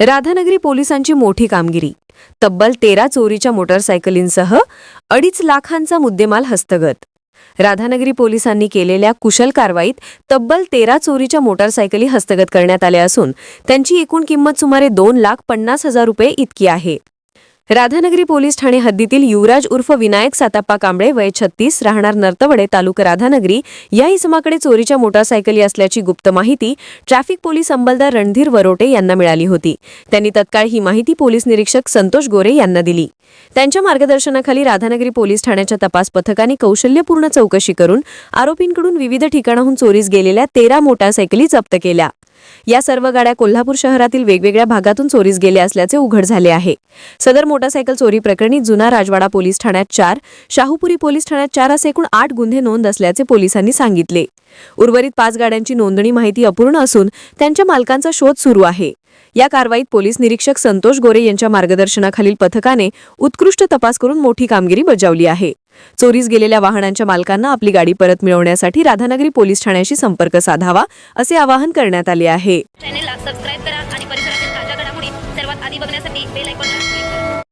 राधानगरी पोलिसांची मोठी कामगिरी. तब्बल तेरा चोरीच्या मोटरसायकलींसह अडीच लाखांचा मुद्देमाल हस्तगत. राधानगरी पोलिसांनी केलेल्या कुशल कारवाईत तब्बल तेरा चोरीच्या मोटारसायकली हस्तगत करण्यात आल्या असून त्यांची एकूण किंमत सुमारे दोन लाख पन्नास हजार रुपये इतकी आहे. राधानगरी पोलीस ठाणे हद्दीतील युवराज उर्फ विनायक साताप्पा कांबळे वय छत्तीस राहणार नर्तवडे तालुका राधानगरी. या इसमाकडे चोरीच्या मोटारसायकली असल्याची गुप्त माहिती ट्रॅफिक पोलीस अंमलदार रणधीर वरोटे यांना मिळाली होती. त्यांनी तत्काळ ही माहिती पोलीस निरीक्षक संतोष गोरे यांना दिली. त्यांच्या मार्गदर्शनाखाली राधानगरी पोलीस ठाण्याच्या तपास पथकाने कौशल्यपूर्ण चौकशी करून आरोपींकडून विविध ठिकाणाहून चोरीस गेलेल्या तेरा मोटारसायकली जप्त केल्या. या सर्व गाड्या कोल्हापूर शहरातील वेगवेगळ्या भागातून चोरीस गेल्या असल्याचे उघड झाले आहे. सदर मोटारसायकल चोरी प्रकरणी जुना राजवाडा पोलीस ठाण्यात चार शाहूपुरी पोलीस ठाण्यात चार असे एकूण आठ गुन्हे नोंद असल्याचे पोलिसांनी सांगितले. उर्वरित पाच गाड्यांची नोंदणी माहिती अपूर्ण असून त्यांच्या मालकांचा शोध सुरू आहे. या कारवाईत पोलीस निरीक्षक संतोष गोरे यांच्या मार्गदर्शनाखालील पथकाने उत्कृष्ट तपास करून मोठी कामगिरी बजावली आहे. चोरीस गेलेल्या वाहनांच्या मालकांना आपली गाडी परत मिळवण्यासाठी राधानगरी पोलीस ठाण्याशी संपर्क साधावा असे आवाहन करण्यात आले आहे. चॅनेलला सबस्क्राईब करा आणि परिसरातील ताज्या घडामोडी सर्वात आधी बघण्यासाठी बेल आयकॉन दाबा